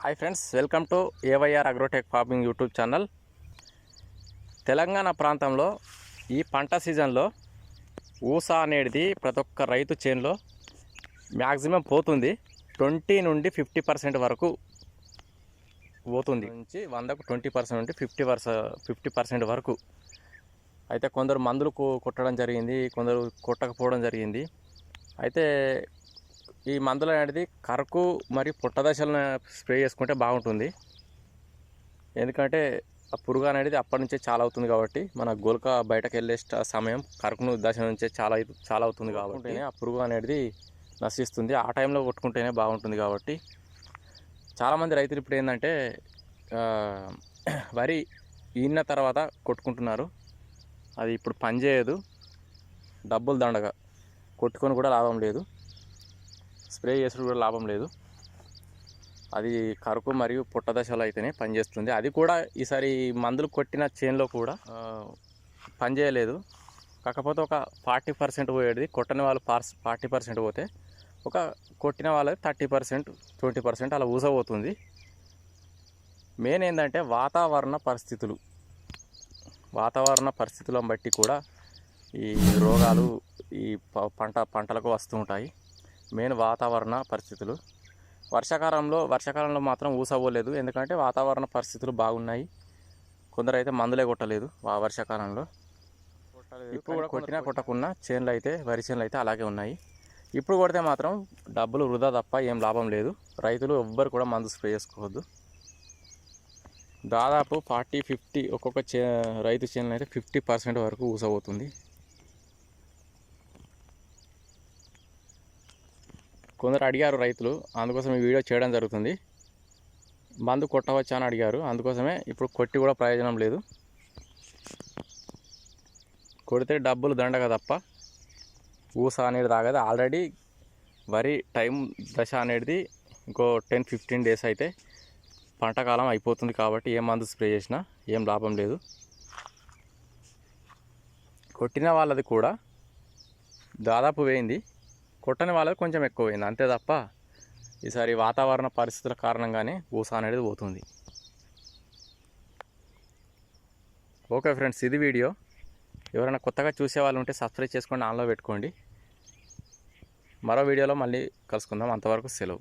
Hi friends welcome to AYR agrotech farming YouTube channel. Telangana ప్రాంతంలో ఈ పంట సీజన్లో ఊసా అనేది ప్రతి ఒక్క రైతు చేనులో మ్యాక్సిమం పోతుంది. ట్వంటీ నుండి ఫిఫ్టీ పర్సెంట్ వరకు పోతుంది. నుంచి వందకు ట్వంటీ పర్సెంట్ నుండి ఫిఫ్టీ పర్స ఫిఫ్టీ పర్సెంట్ వరకు. అయితే కొందరు మందులు కొట్టడం జరిగింది కొందరు కొట్టకపోవడం జరిగింది. అయితే ఈ మందులు అనేది కరకు మరియు పుట్టదశలను స్ప్రే చేసుకుంటే బాగుంటుంది. ఎందుకంటే ఆ పురుగు అనేది అప్పటి నుంచే చాలా అవుతుంది కాబట్టి మన గోల్క బయటకు వెళ్ళే సమయం కరకును దశ నుంచే చాలా చాలా అవుతుంది కాబట్టి ఆ పురుగు అనేది నశిస్తుంది. ఆ టైంలో కొట్టుకుంటేనే బాగుంటుంది కాబట్టి. చాలామంది రైతులు ఇప్పుడు ఏంటంటే వరి ఈన తర్వాత కొట్టుకుంటున్నారు. అది ఇప్పుడు పనిచేయదు. డబ్బులు దండగా. కొట్టుకొని కూడా లాభం లేదు. స్ప్రే చేసుడు కూడా లాభం లేదు. అది కరుకు మరియు పుట్ట దశలో అయితేనే పనిచేస్తుంది. అది కూడా ఈసారి మందులు కొట్టిన చేన్లో కూడా పనిచేయలేదు. కాకపోతే ఒక ఫార్టీ పర్సెంట్ పోయేది. కొట్టని వాళ్ళు పార్స్ ఫార్టీ పర్సెంట్ పోతే ఒక కొట్టిన వాళ్ళకి థర్టీ పర్సెంట్ ట్వంటీ పర్సెంట్ అలా ఊసపోతుంది మెయిన్ ఏంటంటే వాతావరణ పరిస్థితులు. వాతావరణ పరిస్థితులను బట్టి కూడా ఈ రోగాలు ఈ ప- పంట పంటలకు వస్తూ ఉంటాయి. మెయిన్ వాతావరణ పరిస్థితులు. వర్షాకాలంలో వర్షాకాలంలో మాత్రం ఊసపోలేదు ఎందుకంటే వాతావరణ పరిస్థితులు బాగున్నాయి. కొందరు అయితే మందులే కొట్టలేదు ఆ వర్షాకాలంలో. ఇప్పుడు కూడా కొట్టినా కొట్టకున్నా చేనులు అయితే వరి చేనులు అయితే అలాగే ఉన్నాయి. ఇప్పుడు కొడితే మాత్రం డబ్బులు వృధా తప్ప ఏం లాభం లేదు. రైతులు ఎవ్వరు కూడా మందు స్ప్రే చేసుకోవద్దు. దాదాపు ఫార్టీ ఫిఫ్టీ ఒక్కొక్క చే రైతు చేనులు అయితే ఫిఫ్టీ పర్సెంట్ వరకు ఊసపోతుంది కొందరు అడిగారు రైతులు అందుకోసం ఈ వీడియో చేయడం జరుగుతుంది. మందు కొట్టవచ్చా అని అడిగారు అందుకోసమే ఇప్పుడు కొట్టి కూడా ప్రయోజనం లేదు. కొడితే డబ్బులు దండగా తప్ప ఊస అనేది తాగదు. ఆల్రెడీ వరి టైం దశ అనేది ఇంకో టెన్ ఫిఫ్టీన్ డేస్ అయితే పంటకాలం అయిపోతుంది కాబట్టి ఏ మందు స్ప్రే చేసినా ఏం లాభం లేదు. కొట్టిన వాళ్ళది కూడా దాదాపు వేయింది. కొట్టని వాళ్ళది కొంచెం ఎక్కువ అంతే తప్ప ఈసారి వాతావరణ పరిస్థితుల కారణంగానే ఊస అనేది పోతుంది. ఓకే ఫ్రెండ్స్ ఇది వీడియో. ఎవరైనా కొత్తగా చూసే వాళ్ళు ఉంటే సబ్స్క్రైబ్ చేసుకోండి ఆన్లో పెట్టుకోండి. మరో వీడియోలో మళ్ళీ కలుసుకుందాం. అంతవరకు సెలవు.